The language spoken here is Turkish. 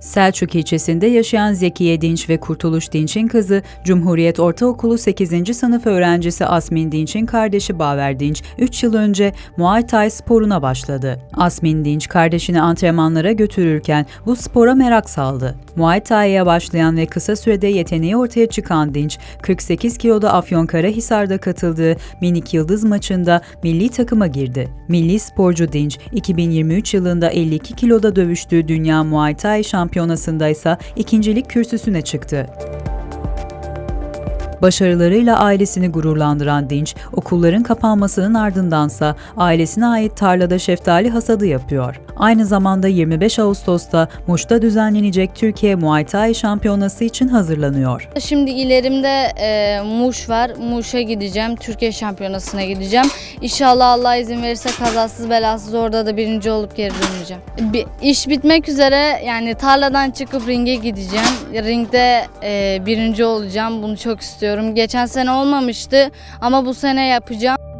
Selçuk ilçesinde yaşayan Zekiye Dinç ve Kurtuluş Dinç'in kızı, Cumhuriyet Ortaokulu 8. sınıf öğrencisi Asmin Dinç'in kardeşi Baver Dinç, 3 yıl önce Muay Thai sporuna başladı. Asmin Dinç, kardeşini antrenmanlara götürürken bu spora merak saldı. Muay Thai'ye başlayan ve kısa sürede yeteneği ortaya çıkan Dinç, 48 kiloda Afyonkarahisar'da katıldığı Minik Yıldız maçında milli takıma girdi. Milli sporcu Dinç, 2023 yılında 52 kiloda dövüştüğü Dünya Muay Thai şampiyonasında ise ikincilik kürsüsüne çıktı. Başarılarıyla ailesini gururlandıran Dinç, okulların kapanmasının ardındansa ailesine ait tarlada şeftali hasadı yapıyor. Aynı zamanda 25 Ağustos'ta Muş'ta düzenlenecek Türkiye Muay Thai Şampiyonası için hazırlanıyor. Şimdi ilerimde e, Muş var. Muş'a gideceğim. Türkiye Şampiyonası'na gideceğim. İnşallah Allah izin verirse kazasız belasız orada da birinci olup geri döneceğim. Bir, iş bitmek üzere yani tarladan çıkıp ringe gideceğim. Ringde e, birinci olacağım. Bunu çok istiyorum. Geçen sene olmamıştı ama bu sene yapacağım.